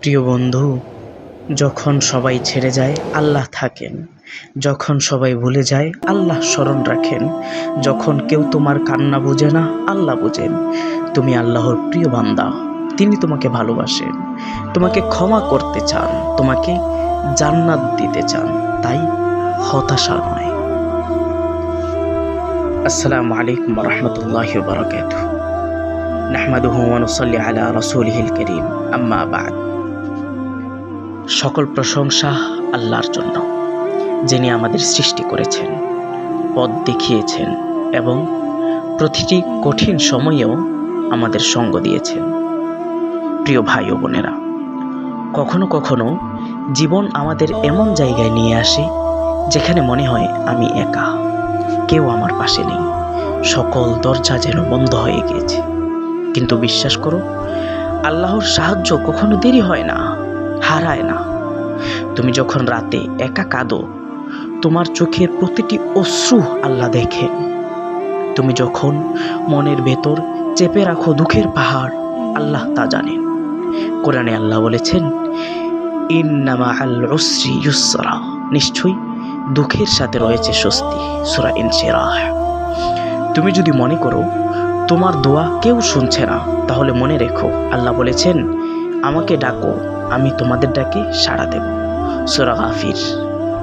প্রিয় বন্ধু, যখন সবাই ছেড়ে যায়, আল্লাহ থাকেন। যখন সবাই ভুলে যায়, আল্লাহ স্মরণ রাখেন। যখন কেউ তোমার কান্না বোঝে না, আল্লাহ বোঝেন। তুমি আল্লাহর প্রিয় বান্দা, তিনি তোমাকে ভালোবাসেন। তোমাকে ক্ষমা করতে চান, তোমাকে জান্নাত দিতে চান, তাই হতাশা নয়। আসসালামু আলাইকুম রহমতুল্লাহ বারকাত নাহমাদুহু ওয়া নুসাল্লি আলা রাসূলিহিল কারীম। আম্মা বাদ। সকল প্রশংসা আল্লাহর জন্য, যিনি আমাদের সৃষ্টি করেছেন, পথ দেখিয়েছেন এবং প্রতিটি কঠিন সময়েও আমাদের সঙ্গ দিয়েছেন। প্রিয় ভাই ও বোনেরা, কখনো কখনো জীবন আমাদের এমন জায়গায় নিয়ে আসে যেখানে মনে হয় আমি একা, কেউ আমার পাশে নেই, সকল দরজা যেন বন্ধ হয়ে গিয়েছে। কিন্তু বিশ্বাস করো, আল্লাহর সাহায্য কখনো দেরি হয় না। হারায় না। তুমি যখন রাতে একা কাঁদো, তোমার চোখের প্রতিটি অশ্রু আল্লাহ দেখেন তুমি যখন মনের ভেতর চেপে রাখো দুঃখের পাহাড়, আল্লাহ তা জানেন কোরআনে আল্লাহ বলেছেন, ইন্নামা আল উসরি ইউসরা। নিশ্চয়ই দুঃখের সাথে রয়েছে স্বস্তি, সুরা ইনসিরাহ। তুমি যদি মনে করো, তোমার দোয়া কেউ শুনছে না, তাহলে মনে রেখো, আল্লাহ বলেছেন, আমাকে ডাকো আমি তোমাদের ডাকে সাড়া দেব। সুরা গাফির,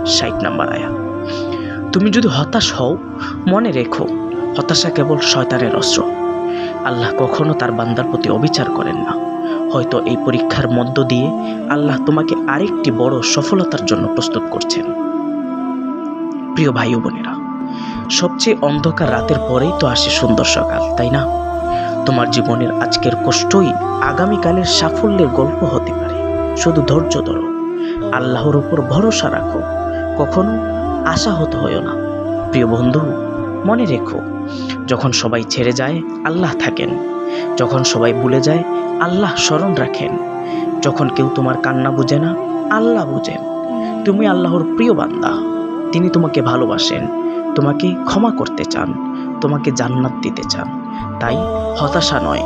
ষাট নাম্বার আয়া তুমি যদি হতাশ হও, মনে রেখো, হতাশা কেবল শয়তানের অস্ত্র। আল্লাহ কখনো তার বান্দার প্রতি অবিচার করেন না। হয়তো এই পরীক্ষার মধ্য দিয়ে আল্লাহ তোমাকে আরেকটি বড় সফলতার জন্য প্রস্তুত করছেন। প্রিয় ভাই বোনেরা, সবচেয়ে অন্ধকার রাতের পরেই তো আসে সুন্দর সকাল, তাই না? তোমার জীবনের আজকের কষ্টই আগামীকালের সাফল্যের গল্প হতে পারে। শুধু ধৈর্য ধরো। আল্লাহর উপর ভরসা রাখো। কখনো আশাহত হয়েও না। প্রিয় বন্ধু, মনে রেখো, যখন সবাই ছেড়ে যায়, আল্লাহ থাকেন। যখন সবাই ভুলে যায়, আল্লাহ স্মরণ রাখেন। যখন কেউ তোমার কান্না বুঝে না, আল্লাহ বুঝেন। তুমি আল্লাহর প্রিয় বান্দা। তিনি তোমাকে ভালোবাসেন। তোমাকে ক্ষমা করতে চান। তোমাকে জান্নাত দিতে চান। তাই হতাশা নয়।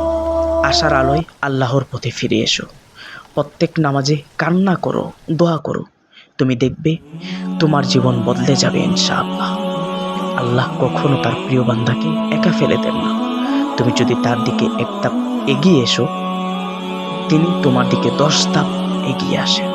আশার আলোয় আল্লাহর পথে ফিরে এসো। প্রত্যেক নামাজে কান্না করো, দোয়া করো। তুমি দেখবে তোমার জীবন বদলে যাবে ইনশাআল্লাহ। আল্লাহ কখনো তার প্রিয় বান্ধাকে একা ফেলে দেন না। তুমি যদি তার দিকে এক ধাপ এগিয়ে এসো, তিনি তোমার দিকে দশ তাপ এগিয়ে আসেন।